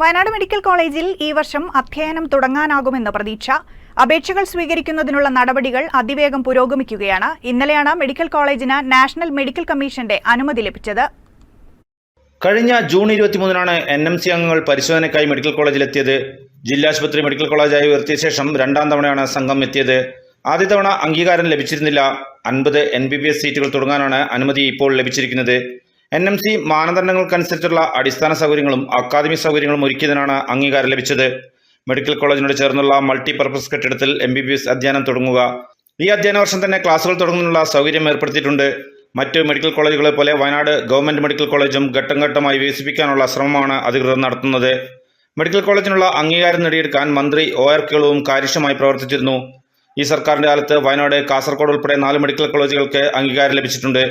Wayanad medical കോളേജിൽ ഈ വർഷം അധ്യയനം തുടങ്ങാനാകുമെന്ന് പ്രതീക്ഷ. അപേക്ഷകൾ സ്വീകരിക്കുന്നതിനുള്ള നടപടികൾ അതിവേഗം പുരോഗമിക്കുകയാണ്. ഇന്നലെയാണ് മെഡിക്കൽ കോളേജിന് നാഷണൽ മെഡിക്കൽ കമ്മീഷന്റെ അനുമതി ലഭിച്ചത്. കഴിഞ്ഞ ജൂൺ ഇരുപത്തിമൂന്നിനാണ് എൻ എം സി അംഗങ്ങൾ പരിശോധനയ്ക്കായി മെഡിക്കൽ കോളേജിലെത്തിയത്. ജില്ലാ ആശുപത്രി മെഡിക്കൽ കോളേജായി ഉയർത്തിയ ശേഷം രണ്ടാം തവണയാണ് സംഘം എത്തിയത്. ആദ്യ തവണ അംഗീകാരം ലഭിച്ചിരുന്നില്ല. അൻപത് എൻ ബി ബി എസ് സീറ്റുകൾ തുടങ്ങാനാണ് അനുമതി ഇപ്പോൾ ലഭിച്ചിരിക്കുന്നത്. എൻ എം സി മാനദണ്ഡങ്ങൾക്കനുസരിച്ചുള്ള അടിസ്ഥാന സൗകര്യങ്ങളും അക്കാദമിക് സൗകര്യങ്ങളും ഒരുക്കിയതിനാണ് അംഗീകാരം ലഭിച്ചത്. മെഡിക്കൽ കോളേജിനോട് ചേർന്നുള്ള മൾട്ടിപർപ്പസ് കെട്ടിടത്തിൽ എം ബി ബി എസ് അധ്യയനം തുടങ്ങുക. ഈ അധ്യയന വർഷം തന്നെ ക്ലാസുകൾ തുടങ്ങുന്നതിനുള്ള സൗകര്യം ഏർപ്പെടുത്തിയിട്ടുണ്ട്. മറ്റ് മെഡിക്കൽ കോളേജുകളെ പോലെ വയനാട് ഗവൺമെന്റ് മെഡിക്കൽ കോളേജും ഘട്ടം ഘട്ടമായി വികസിപ്പിക്കാനുള്ള ശ്രമമാണ് അധികൃതർ നടത്തുന്നത്. മെഡിക്കൽ കോളേജിനുള്ള അംഗീകാരം നേടിയെടുക്കാൻ മന്ത്രി ഒ ആർ കേളുവും കാര്യക്ഷമമായി പ്രവർത്തിച്ചിരുന്നു. ഈ സർക്കാരിന്റെ കാലത്ത് വയനാട് കാസർഗോഡ് ഉൾപ്പെടെ നാല് മെഡിക്കൽ കോളേജുകൾക്ക് അംഗീകാരം ലഭിച്ചിട്ടുണ്ട്.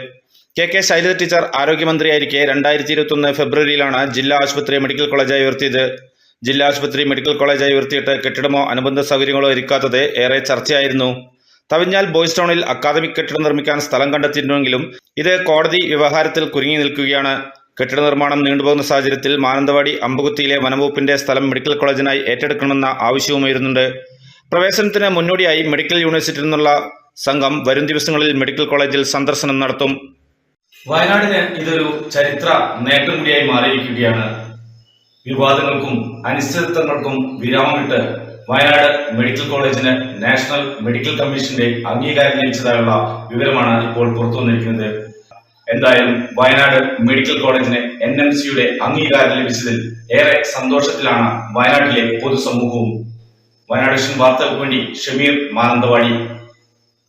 കെ കെ ശൈലജ ടീച്ചർ ആരോഗ്യമന്ത്രിയായിരിക്കെ രണ്ടായിരത്തി ഇരുപത്തൊന്ന് ഫെബ്രുവരിയിലാണ് ജില്ലാ ആശുപത്രി മെഡിക്കൽ കോളേജായി ഉയർത്തിയത്. ജില്ലാ ആശുപത്രി മെഡിക്കൽ കോളേജായി ഉയർത്തിയിട്ട് കെട്ടിടമോ അനുബന്ധ സൗകര്യങ്ങളോ ഒരുക്കാത്തത് ഏറെ ചർച്ചയായിരുന്നു. തവിഞ്ഞാൽ ബോയ്സ് ടൗണിൽ അക്കാദമിക് കെട്ടിടം നിർമ്മിക്കാൻ സ്ഥലം കണ്ടെത്തിയിരുന്നെങ്കിലും ഇത് കോടതി വ്യവഹാരത്തിൽ കുരുങ്ങി നിൽക്കുകയാണ്. കെട്ടിട നിർമ്മാണം നീണ്ടുപോകുന്ന സാഹചര്യത്തിൽ മാനന്തവാടി അമ്പകുത്തിയിലെ വനംവകുപ്പിന്റെ സ്ഥലം മെഡിക്കൽ കോളേജിനായി ഏറ്റെടുക്കണമെന്ന ആവശ്യവും ഉയരുന്നുണ്ട്. പ്രവേശനത്തിന് മുന്നോടിയായി മെഡിക്കൽ യൂണിവേഴ്സിറ്റിയിൽ നിന്നുള്ള സംഘം വരും ദിവസങ്ങളിൽ മെഡിക്കൽ കോളേജിൽ സന്ദർശനം നടത്തും. വയനാടിന് ഇതൊരു ചരിത്ര നേട്ടം കൂടിയായി മാറിയിരിക്കുകയാണ്. വിവാദങ്ങൾക്കും അനിശ്ചിതത്വങ്ങൾക്കും വിരാമമിട്ട് വയനാട് മെഡിക്കൽ കോളേജിന് നാഷണൽ മെഡിക്കൽ കമ്മീഷന്റെ അംഗീകാരം ലഭിച്ചതായുള്ള വിവരമാണ് ഇപ്പോൾ പുറത്തു വന്നിരിക്കുന്നത്. എന്തായാലും വയനാട് മെഡിക്കൽ കോളേജിന് എൻ എം സിയുടെ അംഗീകാരം ലഭിച്ചതിൽ ഏറെ സന്തോഷത്തിലാണ് വയനാട്ടിലെ പൊതുസമൂഹവും. വയനാട് വാർത്തകൾക്ക് വേണ്ടി ഷമീർ മാനന്തവാടി.